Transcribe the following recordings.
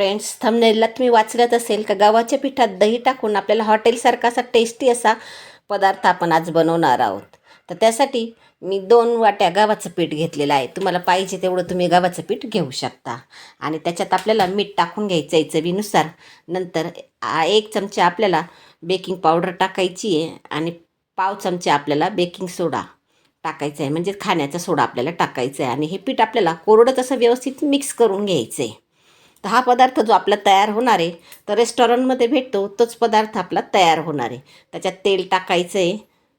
Friends थंबनेलला तुम्ही वाचलत असेल का? गव्हाच्या पिठात दही टाकून आपल्याला हॉटेलसारखा असा टेस्टी असा पदार्थ आपण आज बनवणार आहोत. तर त्यासाठी मी दोन वाट्या गव्हाचं पीठ घेतलेलं आहे. तुम्हाला पाहिजे तेवढं तुम्ही गव्हाचं पीठ घेऊ शकता. आणि त्याच्यात आपल्याला मीठ टाकून घ्यायचं आहे चवीनुसार. नंतर एक चमचा आपल्याला बेकिंग पावडर टाकायची आहे आणि पाव चमचा आपल्याला बेकिंग सोडा टाकायचा आहे. म्हणजे खाण्याचा सोडा आपल्याला टाकायचा आहे. आणि हे पीठ आपल्याला कोरडंच असं व्यवस्थित मिक्स करून घ्यायचं आहे. हा पदार्थ जो आपला तयार होणार आहे तर रेस्टॉरंटमध्ये भेटतो तोच पदार्थ आपला तयार होणार आहे. त्याच्यात तेल टाकायचं आहे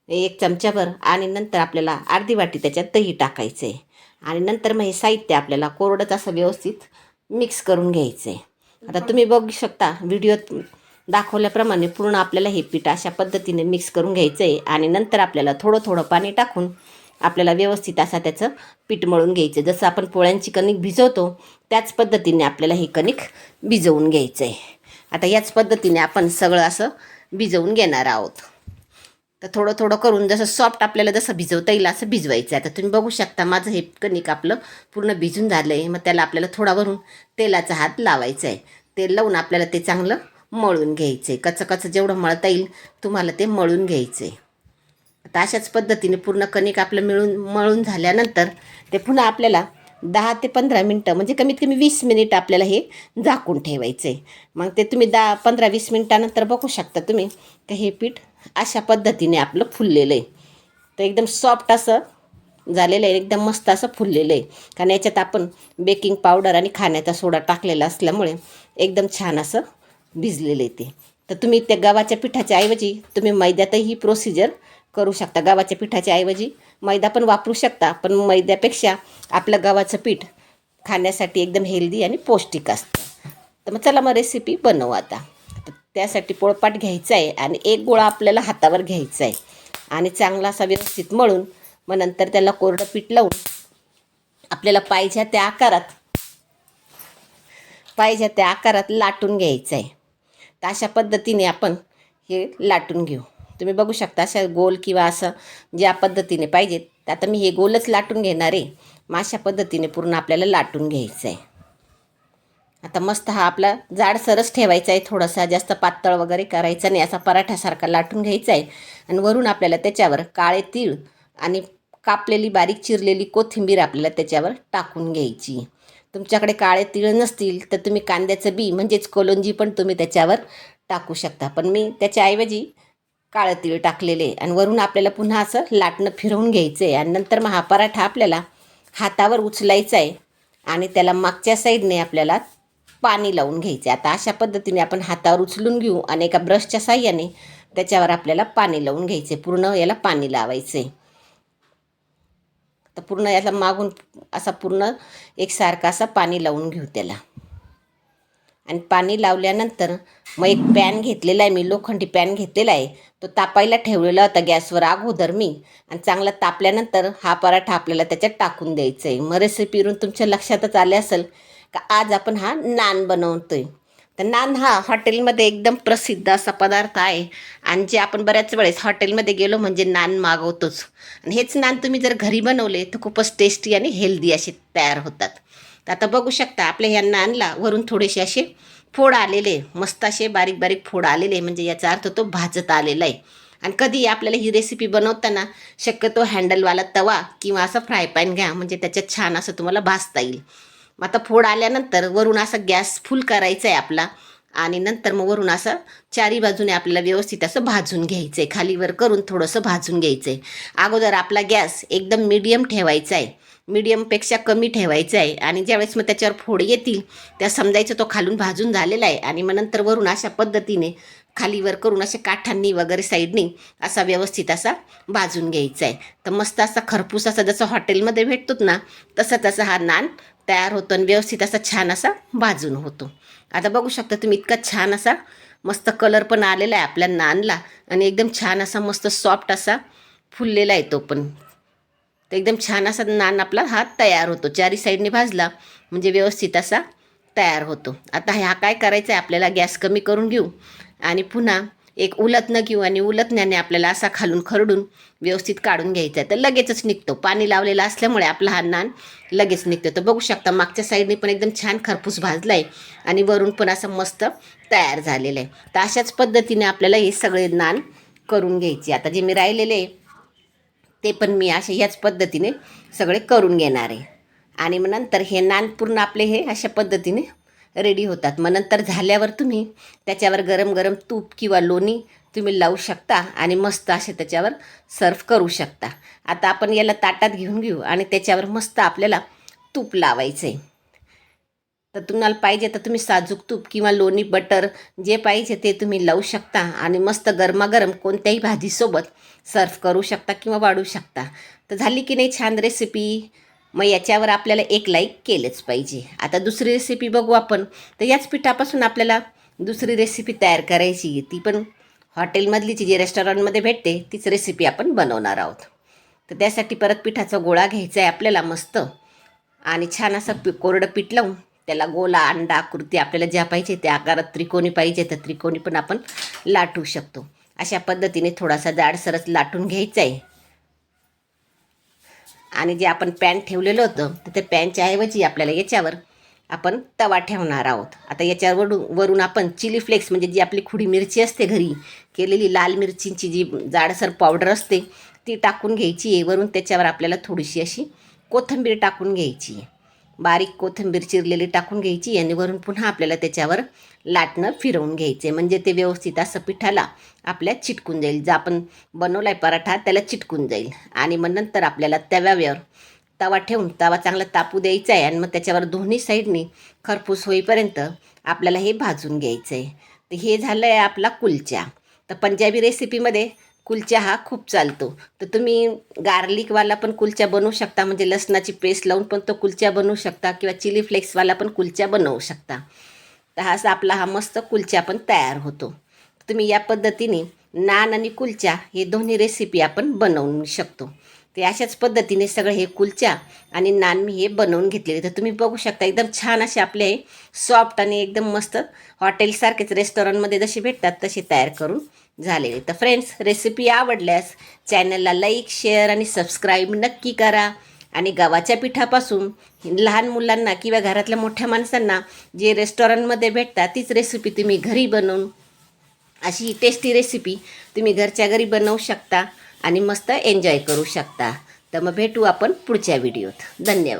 एक चमच्याभर आणि नंतर आपल्याला अर्धी वाटी त्याच्यात दही टाकायचं आहे आणि नंतर मग हे साहित्य आपल्याला कोरडंच असं व्यवस्थित मिक्स करून घ्यायचं आहे आता तुम्ही बघू शकता व्हिडिओत दाखवल्याप्रमाणे पूर्ण आपल्याला हे पीठ अशा पद्धतीने मिक्स करून घ्यायचं आहे आणि नंतर आपल्याला थोडं थोडं पाणी टाकून आपल्याला व्यवस्थित असा त्याचं पीठ मळून घ्यायचं. जसं आपण पोळ्यांची कणिक भिजवतो त्याच पद्धतीने आपल्याला हे कणिक भिजवून घ्यायचं आहे आता याच पद्धतीने आपण सगळं असं भिजवून घेणार आहोत. तर थोडं थोडं करून जसं सॉफ्ट आपल्याला जसं भिजवता येईल असं भिजवायचं आहे तर तुम्ही बघू शकता माझं हे कणिक आपलं पूर्ण भिजून झालं आहे मग त्याला आपल्याला थोडा वरून तेलाचा हात लावायचा आहे तेल लावून आपल्याला ते चांगलं मळून घ्यायचं आहे कचं कचं जेवढं मळता येईल तुम्हाला ते मळून घ्यायचं आहे आता अशाच पद्धतीने पूर्ण कणिक आपलं मिळून मळून झाल्यानंतर ते पुन्हा आपल्याला दहा ते पंधरा मिनटं म्हणजे कमीत कमी वीस मिनिट आपल्याला हे झाकून ठेवायचं आहे मग ते तुम्ही दहा पंधरा वीस मिनटानंतर बघू शकता तुम्ही तर हे पीठ अशा पद्धतीने आपलं फुललेलं आहे. तर एकदम सॉफ्ट असं झालेलं आहे एकदम मस्त असं फुललेलं आहे. कारण याच्यात आपण बेकिंग पावडर आणि खाण्याचा सोडा टाकलेला असल्यामुळे एकदम छान असं भिजलेलं आहे ते. तर तुम्ही त्या गव्हाच्या पिठाच्या ऐवजी तुम्ही मैद्यातही प्रोसिजर करू शकता गव्हाच्या पिठाच्या ऐवजी. मैदा पण वापरू शकता पण मैद्यापेक्षा आपलं गव्हाचं पीठ खाण्यासाठी एकदम हेल्दी आणि पौष्टिक असतं. तर मग चला मग रेसिपी बनवू आता. त्यासाठी पोळपाट घ्यायचा आहे आणि एक गोळा आपल्याला हातावर घ्यायचा आहे. आणि चांगला असा व्यवस्थित मळून मग नंतर त्याला कोरडं पीठ लावून आपल्याला पाहिजे त्या आकारात पाहिजे त्या आकारात लाटून घ्यायचं आहे. तर अशा पद्धतीने आपण हे लाटून घेऊ. तुम्ही बघू शकता अशा गोल किंवा असं ज्या पद्धतीने पाहिजेत तर आता मी हे गोलच लाटून घेणार आहे. मग अशा पद्धतीने पूर्ण आपल्याला लाटून घ्यायचं आहे आता मस्त हा आपला जाडसरच ठेवायचा आहे थोडासा जास्त पातळ वगैरे करायचा नाही असा पराठ्यासारखा लाटून घ्यायचा आहे आणि वरून आपल्याला त्याच्यावर काळे तीळ आणि कापलेली बारीक चिरलेली कोथिंबीर आपल्याला त्याच्यावर टाकून घ्यायची. तुमच्याकडे काळे तीळ नसतील तर तुम्ही कांद्याचं बी म्हणजेच कोलंजी पण तुम्ही त्याच्यावर टाकू शकता. पण मी त्याच्याऐवजी काळं तीळ टाकलेले आहे. आणि वरून आपल्याला पुन्हा असं लाटणं फिरवून घ्यायचं आहे आणि नंतर मग हा पराठा आपल्याला हातावर उचलायचा आहे. आणि त्याला मागच्या साईडने आपल्याला पाणी लावून घ्यायचे आता अशा पद्धतीने आपण हातावर उचलून घेऊ आणि एका ब्रशच्या साह्याने त्याच्यावर आपल्याला पाणी लावून घ्यायचे पूर्ण याला पाणी लावायचे तर पूर्ण याला मागून असा पूर्ण एकसारखा असा पाणी लावून घेऊ त्याला. आणि पाणी लावल्यानंतर मग एक पॅन घेतलेला आहे मी लोखंडी पॅन घेतलेला आहे. तो तापायला ठेवलेला होता गॅसवर अगोदर मी. आणि चांगला तापल्यानंतर हा पराठा आपल्याला त्याच्यात टाकून द्यायचा आहे मग रेसिपीवरून तुमच्या लक्षातच आले असेल का आज आपण हा नान बनवतोय. तर नान हा हॉटेलमध्ये एकदम प्रसिद्ध असा पदार्थ आहे. आणि जे आपण बऱ्याच वेळेस हॉटेलमध्ये गेलो म्हणजे नान मागवतोच. आणि हेच नान तुम्ही जर घरी बनवले तर खूपच टेस्टी आणि हेल्दी असे तयार होतात. आता बघू शकता आपल्या ह्यांना आणला वरून थोडेसे असे फोड आलेले मस्त असे बारीक बारीक फोड आलेले म्हणजे याचा अर्थ तो भाजत आलेला आहे. आणि कधी आपल्याला ही रेसिपी बनवताना शक्यतो हँडलवाला तवा किंवा असं फ्राय पॅन घ्या म्हणजे त्याच्यात छान असं तुम्हाला भाजता येईल. मग आता फोड आल्यानंतर वरून असा गॅस फुल करायचा आहे आपला आणि नंतर मग वरून असं चारी बाजूने आपल्याला व्यवस्थित असं भाजून घ्यायचं आहे खालीवर करून थोडंसं भाजून घ्यायचं आहे अगोदर आपला गॅस एकदम मीडियम ठेवायचा आहे. मीडियमपेक्षा कमी ठेवायचं आहे. आणि ज्यावेळेस मग त्याच्यावर फोड येतील त्या समजायचं तो खालून भाजून झालेला आहे. आणि मग नंतर वरून अशा पद्धतीने खालीवर करून असे काठांनी वगैरे साईडनी असा व्यवस्थित असा भाजून घ्यायचा आहे. तर मस्त असा खरपूस असा जसं हॉटेलमध्ये भेटतोत ना तसं तसा हा नान तयार होतो आणि व्यवस्थित असा छान असा भाजून होतो. आता बघू शकता तुम्ही इतका छान असा मस्त कलर पण आलेला आहे आपल्या नानला. आणि एकदम छान असा मस्त सॉफ्ट असा फुललेला आहे तो पण. तर एकदम छान असा नान आपला हा तयार होतो. चारी साईडने भाजला म्हणजे व्यवस्थित असा तयार होतो. आता हा काय करायचा आहे आपल्याला? गॅस कमी करून घेऊ आणि पुन्हा एक उलतनं घेऊ आणि उलतण्याने आपल्याला असा खालून खरडून व्यवस्थित काढून घ्यायचा आहे तर लगेचच निघतो. पाणी लावलेलं असल्यामुळे आपला हा नान लगेच निघतो. तर बघू शकता मागच्या साईडने पण एकदम छान खरपूस भाजला आहे आणि वरून पण असं मस्त तयार झालेलं आहे. तर अशाच पद्धतीने आपल्याला हे सगळे नान करून घ्यायचे. आता जे मी राहिलेले आहे ते पण मी असे ह्याच पद्धतीने सगळे करून घेणार आहे. आणि मग नंतर हे नान पूर्ण आपले हे अशा पद्धतीने रेडी होतात. मग नंतर झाल्यावर तुम्ही त्याच्यावर गरम गरम तूप किंवा लोणी तुम्ही लावू शकता आणि मस्त असे त्याच्यावर सर्व करू शकता. आता आपण याला ताटात घेऊन घेऊ आणि त्याच्यावर मस्त आपल्याला तूप लावायचं आहे तर तुम्हाला पाहिजे तर तुम्ही साजूक तूप किंवा लोणी बटर जे पाहिजे ते तुम्ही लावू शकता आणि मस्त गरमागरम कोणत्याही भाजीसोबत सर्व करू शकता किंवा वाढू शकता. तर झाली की नाही छान रेसिपी मग याच्यावर आपल्याला एक लाईक केलंच पाहिजे. आता दुसरी रेसिपी बघू आपण. तर याच पिठापासून आपल्याला दुसरी रेसिपी तयार करायची आहे. ती पण हॉटेलमधलीची जी रेस्टॉरंटमध्ये भेटते तीच रेसिपी आपण बनवणार आहोत. तर त्यासाठी परत पिठाचा गोळा घ्यायचा आहे आपल्याला मस्त. आणि छान असं पि कोरडं पीठ लावून त्याला गोला अंडा आकृती आपल्याला ज्या पाहिजे त्या आकारात त्रिकोणी पाहिजे तर त्रिकोणी पण आपण लाटू शकतो. अशा पद्धतीने थोडासा जाडसरच लाटून घ्यायचा आहे आणि जे आपण पॅन ठेवलेलं होतं तर ते पॅनच्या ऐवजी आपल्याला याच्यावर आपण तवा ठेवणार आहोत. आता याच्यावर वरून वरून आपण चिली फ्लेक्स म्हणजे जी आपली खुडी मिरची असते घरी केलेली लाल मिरचींची जी जाडसर पावडर असते ती टाकून घ्यायची आहे. वरून त्याच्यावर आपल्याला थोडीशी अशी कोथिंबीर टाकून घ्यायची आहे. बारीक कोथिंबीर चिरलेली टाकून घ्यायची आणि वरून पुन्हा आपल्याला त्याच्यावर लाटणं फिरवून घ्यायचे. म्हणजे ते व्यवस्थित असं पिठाला आपल्या चिटकून जाईल. जर आपण बनवला आहे पराठा त्याला चिटकून जाईल. आणि मग नंतर आपल्याला तव्यावर तवा ठेवून तवा चांगला तापू द्यायचा आहे. आणि मग त्याच्यावर दोन्ही साईडनी खरपूस होईपर्यंत आपल्याला हे भाजून घ्यायचं आहे तर हे झालं आहे आपला कुलच्या तर पंजाबी रेसिपीमध्ये कुलचा हा खूप चालतो. तर तुम्ही गार्लिकवाला पण कुलचा बनवू शकता म्हणजे लसणाची पेस्ट लावून पण तो कुलचा बनवू शकता किंवा चिली फ्लेक्सवाला पण कुलचा बनवू शकता. तर हा आपला हा मस्त कुलचा पण तयार होतो. तुम्ही या पद्धतीने नान आणि कुलचा हे दोन्ही रेसिपी आपण बनवू शकतो. ते अशाच पद्धतीने सगळं हे कुलचा आणि नान मी हे बनवून घेतलेले तर तुम्ही बघू शकता एकदम छान असे आपले हे सॉफ्ट आणि एकदम मस्त हॉटेलसारखेच रेस्टॉरंटमध्ये जसे भेटतात तसे तयार करून झालेली. तर फ्रेंड्स रेसिपी आवडल्यास चॅनलला लाईक शेअर आणि सबस्क्राईब नक्की करा. आणि गव्हाच्या पिठापासून लहान मुलांना किंवा घरातल्या मोठ्या माणसांना जे रेस्टॉरंटमध्ये भेटतात तीच रेसिपी तुम्ही घरी बनवून अशी टेस्टी रेसिपी तुम्ही घरच्या घरी बनवू शकता आणि मस्त एन्जॉय करू शकता. तर मग भेटू आपण पुढच्या व्हिडिओत धन्यवाद.